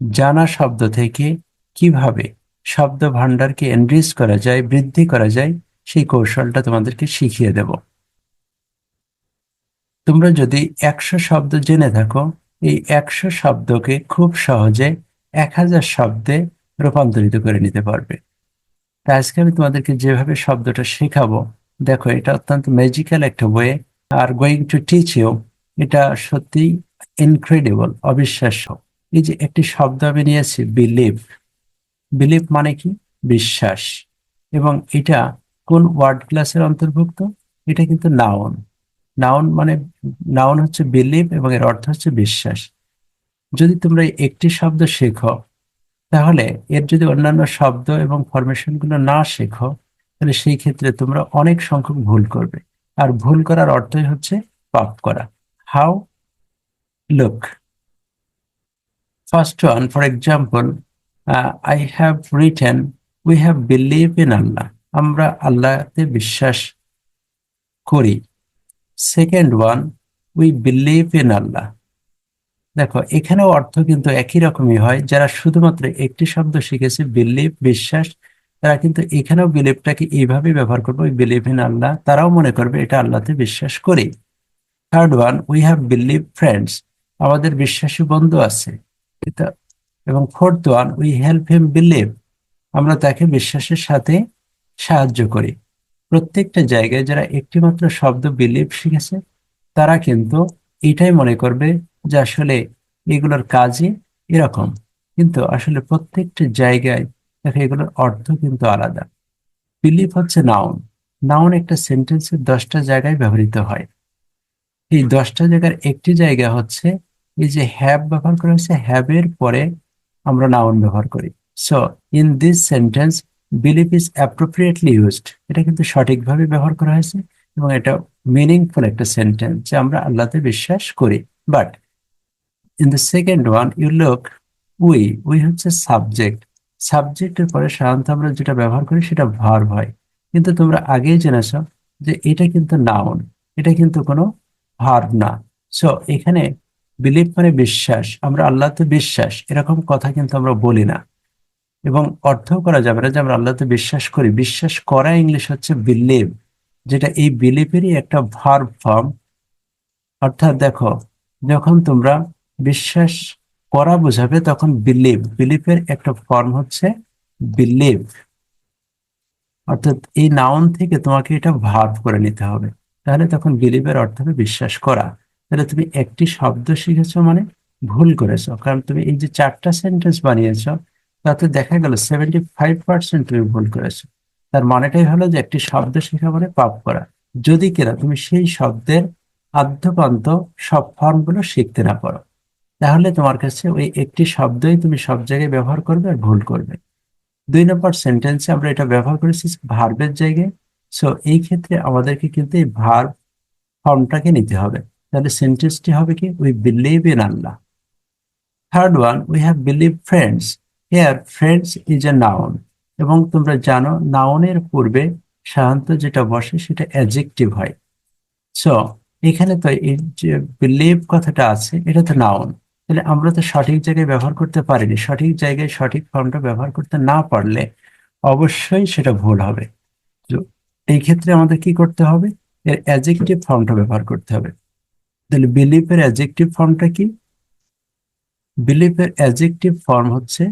জানা শব্দ থেকে কীভাবে শব্দ ভান্ডারকে এনরিচ করা যায়, বৃদ্ধি করা যায়, সেই কৌশলটা তোমাদেরকে শিখিয়ে দেব। তোমরা যদি একশো শব্দ জেনে থাকো, এই একশো শব্দকে খুব সহজে এক হাজার শব্দে রূপান্তরিত করে নিতে পারবে। তাই আজকে আমি তোমাদেরকে যেভাবে শব্দটা শেখাবো, দেখো এটা অত্যন্ত ম্যাজিক্যাল একটা বই আর গোয়িং টু টিচ ইউ এটা সত্যি ইনক্রেডিবল অবিশ্বাস্য। এই যে একটি শব্দ আমি নিয়েছি বিলিভ বিলিভ মানে কি? বিশ্বাস। এবং এটা কোন ওয়ার্ড ক্লাসের অন্তর্ভুক্ত? এটা কিন্তু নাউন নাউন মানে নাউন হচ্ছে বিলিভ এবং এর অর্থ হচ্ছে বিশ্বাস। যদি তোমরা একটি শব্দ শেখো, তাহলে এর যদি অন্যান্য শব্দ এবং ফরমেশনগুলো না শেখো, তাহলে সেই ক্ষেত্রে তোমরা অনেক সংখ্যক ভুল করবে। আর ভুল করার অর্থই হচ্ছে পাপ করা। How look first one for example I have written we have believe in Allah আমরা আল্লাহতে বিশ্বাস করি। Second one we believe in Allah দেখো, এখানেও অর্থ কিন্তু একই রকমই হয়। যারা শুধুমাত্র একটি শব্দ শিখেছে বিলিভ বিশ্বাস, তারা কিন্তু এখানেও বিলিভটাকে এইভাবে ব্যবহার করবে ওই বিলিভ ইন আল্লাহ তারাও মনে করবে, এটা আল্লাহতে বিশ্বাস করি। Third one we have believe friends আমাদের বিশ্বাসী বন্ধু আছে। এবং fourth one we help him believe আমরা তাকে বিশ্বাসের সাথে সাহায্য করি। প্রত্যেকটা জায়গায় যারা একটিমাত্র শব্দ বিলিভ শিখেছে, তারা কিন্তু এটাই মনে করবে যে আসলে এগুলোর কাজই এরকম। কিন্তু আসলে প্রত্যেকটা জায়গায় দেখো এগুলোর অর্থ কিন্তু আলাদা। বিলিভ হচ্ছে নাউন নাউন একটা সেন্টেন্সের দশটা জায়গায় ব্যবহৃত হয়। এই দশটা জায়গার একটি জায়গা হচ্ছে এই যে হ্যাভ ব্যবহার করা হয়েছে হ্যাভ এর পরে আমরা নাউন ব্যবহার করি। So in this sentence believe is appropriately used এটা কিন্তু সঠিকভাবে ব্যবহার করা হয়েছে এবং এটা মিনিংফুল একটা সেন্টেন্স যে আমরা আল্লাহতে বিশ্বাস করি। But in the second one you look we we হচ্ছে সাবজেক্ট সাবজেক্টের পরে সাধারণত আমরা যেটা ব্যবহার করি, সেটা ভার্ব হয়। কিন্তু তোমরা আগেই জেনেছ যে এটা কিন্তু নাউন এটা কিন্তু কোনো ভার্ব না। সো এখানে বিলিভ মানে বিশ্বাস, আমরা আল্লাহতে বিশ্বাস, এরকম কথা কিন্তু আমরা বলি না। এবং অর্থ করা যাবে না যে আমরা আল্লাহতে বিশ্বাস করি। বিশ্বাস করা ইংলিশ হচ্ছে বিলিভ যেটা এই বিলিভেরই একটা ভার্ব ফর্ম অর্থাৎ দেখো, যখন তোমরা বিশ্বাস করা বোঝাবে, তখন বিলিভ বিলিভের একটা ফর্ম হচ্ছে বিলিভ অর্থাৎ এই নাউন থেকে তোমাকে এটা ভার্ব করে নিতে হবে। তাহলে তখন বিলিভের অর্থ হবে বিশ্বাস করা। তাহলে তুমি একটি শব্দ শিখেছো মানে ভুল করেছ। কারণ তুমি এই যে চারটা সেন্টেন্স বানিয়েছো, তাতে দেখা গেল সেভেন্টি ফাইভ পার্সেন্ট তুমি ভুল করেছ। তার মানেটাই হলো যে একটি শব্দ শেখা মানে পাপ করা। যদি কিনা তুমি সেই শব্দের আদ্যপান্ত সব ফর্মগুলো শিখতে না পারো, তাহলে তোমার কাছে ওই একটি শব্দই তুমি সব জায়গায় ব্যবহার করবে আর ভুল করবে। দুই নম্বর সেন্টেন্সে আমরা এটা ব্যবহার করেছি ভার্বের জায়গায়। সো এই ক্ষেত্রে আমাদেরকে কিন্তু এই ভার্ব ফর্মটাকে নিতে হবে। তাহলে সেন্টেন্সটি হবে কি? We believe in Allah third one we have believe friends here friends is a noun এবং তোমরা জানো নাউনের পূর্বে সাধারণত যেটা বসে সেটা অ্যাজেক্টিভ হয়। সো এখানে তো এই যে বিলিভ কথাটা আছে, এটা তো নাউন তাহলে আমরা তো সঠিক জায়গায় ব্যবহার করতে পারিনি। সঠিক জায়গায় সঠিক ফর্মটা ব্যবহার করতে না পারলে অবশ্যই সেটা ভুল হবে। তো এই ক্ষেত্রে আমাদের কি করতে হবে? এর অ্যাজেক্টিভ ফর্মটা ব্যবহার করতে হবে। তাহলে বিলিভের অ্যাজেক্টিভ ফর্মটা কি? বিলিভের অ্যাজেক্টিভ ফর্ম হচ্ছে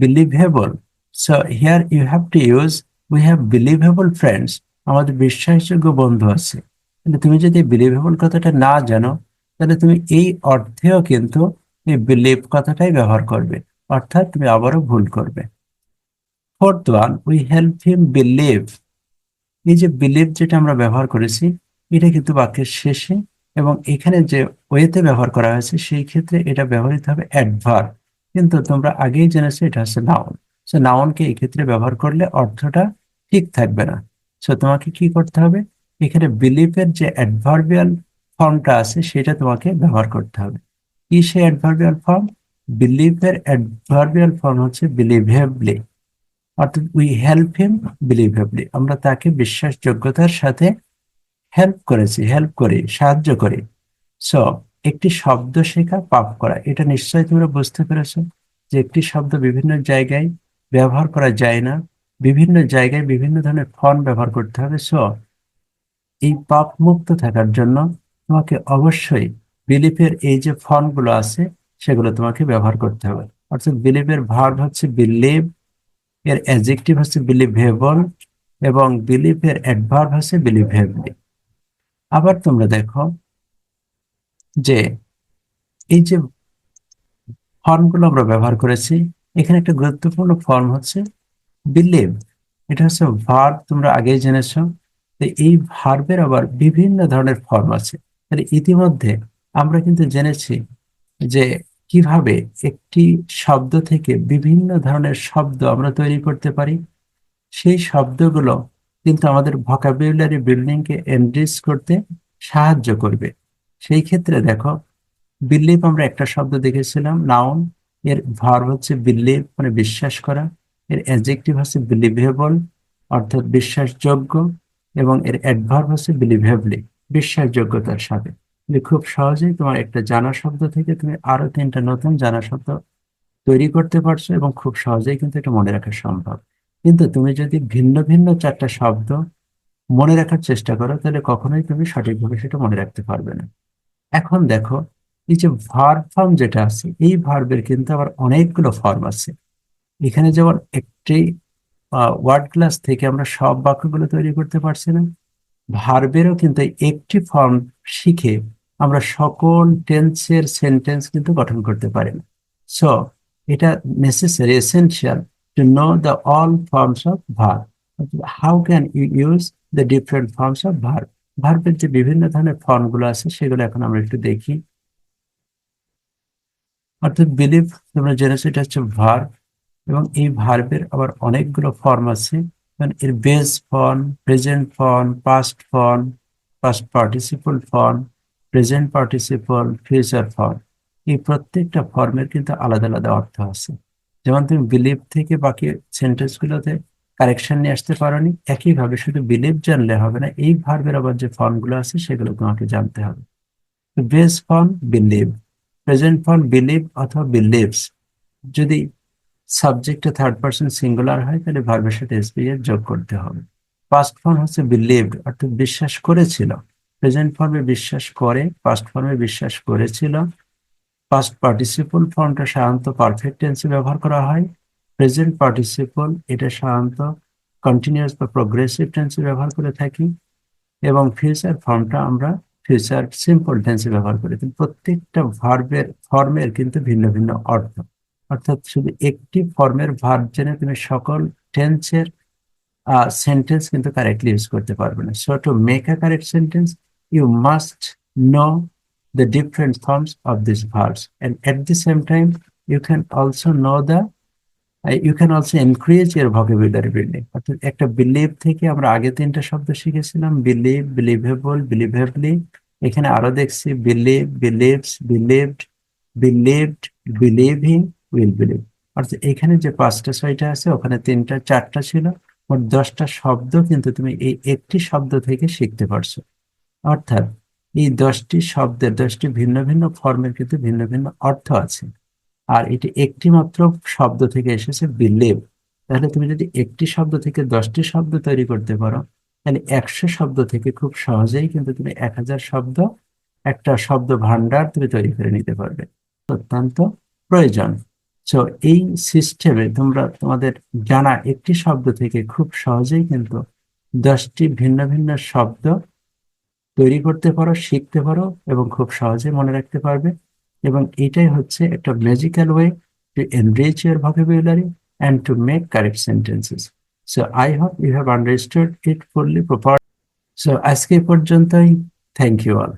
believable so here you have to use we have believable friends আমাদের বিশ্বাসযোগ্য বন্ধু আছে। কিন্তু তুমি যদি বিলিভেবল কথাটা না জানো, তাহলে তুমি এই অর্থেও কিন্তু এই বিলিভ কথাটাই ব্যবহার করবে। অর্থাৎ তুমি আবারও ভুল করবে। Fourth one we help him believe এই যে বিলিভ যেটা আমরা ব্যবহার করেছি, এটা কিন্তু বাক্যের শেষে এবং এখানে যে ওয়েতে ব্যবহার করা হয়েছে, সেই ক্ষেত্রে এটা ব্যবহৃত হবে অ্যাডভার কিন্তু তোমরা আগেই জেনেছো এটা হচ্ছে নাউন সো নাউনকে এই ক্ষেত্রে ব্যবহার করলে অর্থটা ঠিক থাকবে না। সো তোমাকে কি করতে হবে? এখানে বিলিফের যে অ্যাডভার্বিয়াল ফর্মটা আছে, সেটা তোমাকে ব্যবহার করতে হবে। কি সেই অ্যাডভার্বিয়াল ফর্ম বিলিভের অ্যাডভার্বিয়াল ফর্ম হচ্ছে বিলিভেবলি অর্থাৎ উই হেল্প হিম বিলিভেবলি আমরা তাকে বিশ্বাসযোগ্যতার সাথে হেল্প করেছি হেল্প করি, সাহায্য করি। সো একটি শব্দ শেখা পাপ করা, এটা নিশ্চয়ই তোমরা বুঝতে পেরেছ যে একটি শব্দ বিভিন্ন জায়গায় ব্যবহার করা যায় না। বিভিন্ন জায়গায় বিভিন্ন ধরনের ফর্ম ব্যবহার করতে হবে। সো এই পাপ মুক্ত থাকার জন্য তোমাকে অবশ্যই বিলিফের এই যে ফর্মগুলো আছে, সেগুলো তোমাকে ব্যবহার করতে হবে। অর্থাৎ বিলিভের ভার্ব হচ্ছে বিলিভ, এর অ্যাডজেক্টিভ হচ্ছে বিলিভেবল, এবং বিলিভের অ্যাডভার্ব হচ্ছে বিলিভেবলি। আবার তোমরা দেখো যে এই যে ফর্মগুলো আমরা ব্যবহার করেছি, এখানে একটা গুরুত্বপূর্ণ ফর্ম হচ্ছে বিলিভ এটা হচ্ছে ভার্ব তোমরা আগেই জেনেছো। এই ভার্বের আবার বিভিন্ন ধরনের ফর্ম আছে। তাহলে ইতিমধ্যে আমরা কিন্তু জেনেছি যে কীভাবে একটি শব্দ থেকে বিভিন্ন ধরনের শব্দ আমরা তৈরি করতে পারি। সেই শব্দগুলো কিন্তু আমাদের ভোকাবুলারি বিল্ডিংকে এনরিচ করতে সাহায্য করবে। সেই ক্ষেত্রে দেখো বিলিভ আমরা একটা শব্দ দেখেছিলাম নাউন এর ভার্ব হচ্ছে বিলিভ মানে বিশ্বাস করা। এর অ্যাডজেক্টিভ হচ্ছে বিলিভেবল অর্থাৎ বিশ্বাসযোগ্য, এবং এর অ্যাডভার্ব হচ্ছে বিলিভেবলি বিশ্বাসযোগ্যতার সাথে। খুব সহজেই তোমার একটা জানা শব্দ থেকে তুমি আরও তিনটা নতুন জানা শব্দ তৈরি করতে পারছ, এবং খুব সহজেই কিন্তু এটা মনে রাখা সম্ভব। কিন্তু তুমি যদি ভিন্ন ভিন্ন চারটা শব্দ মনে রাখার চেষ্টা করো, তাহলে কখনোই তুমি সঠিকভাবে সেটা মনে রাখতে পারবে না। এখন দেখো, এই যে ভার্ব ফর্ম যেটা আছে, এই ভার্বের কিন্তু আবার অনেকগুলো ফর্ম আছে। এখানে যেমন একটি ওয়ার্ড ক্লাস থেকে আমরা সব বাক্যগুলো তৈরি করতে পারছি না ভার্বেরও কিন্তু একটি ফর্ম শিখে আমরা সকল টেন্সের সেন্টেন্স কিন্তু গঠন করতে পারি না। সো এটা necessary essential to know the all forms of verb how can you use the different forms of verb ভার্বের যে বিভিন্ন ধরনের ফর্মগুলো আছে, সেগুলো এখন আমরা একটু দেখি। অর্থাৎ বিলিভ তোমরা জেনেছো এটা হচ্ছে ভার্ব এবং এই ভার্বের আবার অনেকগুলো ফর্ম আছে। যেমন এর base form present form past form past participle form present participle future form এই প্রত্যেকটা ফর্মের কিন্তু আলাদা আলাদা অর্থ আছে। যেমন তুমি বিলিভ থেকে বাকি সেন্টেন্সগুলোতে কারেকশন নিয়ে আসতে পারোনি, একইভাবে শুধু বিলিভ জানলে হবে না, এই ভার্বের আবার যে ফর্মগুলো আছে সেগুলো তোমাকে জানতে হবে। Base form believe present form believe অথবা বিলিভস যদি সাবজেক্টে থার্ড পার্সন সিঙ্গুলার হয়, তাহলে ভার্বের সাথে এসপি এর যোগ করতে হবে। পাস্ট ফর্ম হচ্ছে বিলিভড অর্থাৎ বিশ্বাস করেছিল। প্রেজেন্ট ফর্মে বিশ্বাস করে পাস্ট ফর্মে বিশ্বাস করেছিল পাস্ট পার্টিসিপল ফর্মটা সাধারণত পারফেক্ট টেন্সে ব্যবহার করা হয়। প্রেজেন্ট পার্টিসিপল এটা সাধারণত কন্টিনিউয়াস বা প্রোগ্রেসিভ টেন্সে ব্যবহার করে থাকি। এবং ফিউচার ফর্মটা আমরা ফিউচার সিম্পল টেন্সে ব্যবহার করি। প্রত্যেকটা ভার্বের ফর্মের কিন্তু ভিন্ন ভিন্ন অর্থ। অর্থাৎ শুধু একটি ফর্মের ভার্ব জেনে তুমি সকল টেন্সের সেন্টেন্স কিন্তু কারেক্টলি ইউজ করতে পারবে না। So to make a correct sentence you must know the different forms of these verbs. And at the same time you can also know the uh, you can also increase your vocabulary অর্থাৎ একটা believe থেকে আমরা আগে তিনটা শব্দ শিখেছিলাম believe believable বিলিভেবলি এখানে আরও দেখছি believe believes believed believed believing will believe অর্থাৎ এখানে যে পাঁচটা ছয়টা আছে ওখানে তিনটা চারটা ছিল মোট দশটা শব্দ কিন্তু তুমি এই একটি শব্দ থেকে শিখতে পারছ। অর্থাৎ এই দশটি শব্দের দশটি ভিন্ন ভিন্ন ফর্মের কিন্তু ভিন্ন ভিন্ন অর্থ আছে। আর এটি একটি মাত্র শব্দ থেকে এসেছে বিলিভ তাহলে তুমি যদি একটি শব্দ থেকে দশটি শব্দ তৈরি করতে পারো, তাহলে একশো শব্দ থেকে খুব সহজেই কিন্তু তুমি এক হাজার শব্দ, একটা শব্দ ভান্ডার তুমি তৈরি করে নিতে পারবে। অত্যন্ত প্রয়োজন। সো এই সিস্টেমে তোমরা, তোমাদের জানা একটি শব্দ থেকে খুব সহজেই কিন্তু দশটি ভিন্ন ভিন্ন শব্দ তৈরি করতে পারো, শিখতে পারো এবং খুব সহজে মনে রাখতে পারবে। এবং এটাই হচ্ছে একটা magical way to enrich your vocabulary and to make correct sentences so I hope you have understood it fully proper so আজকে পর্যন্তই। Thank you all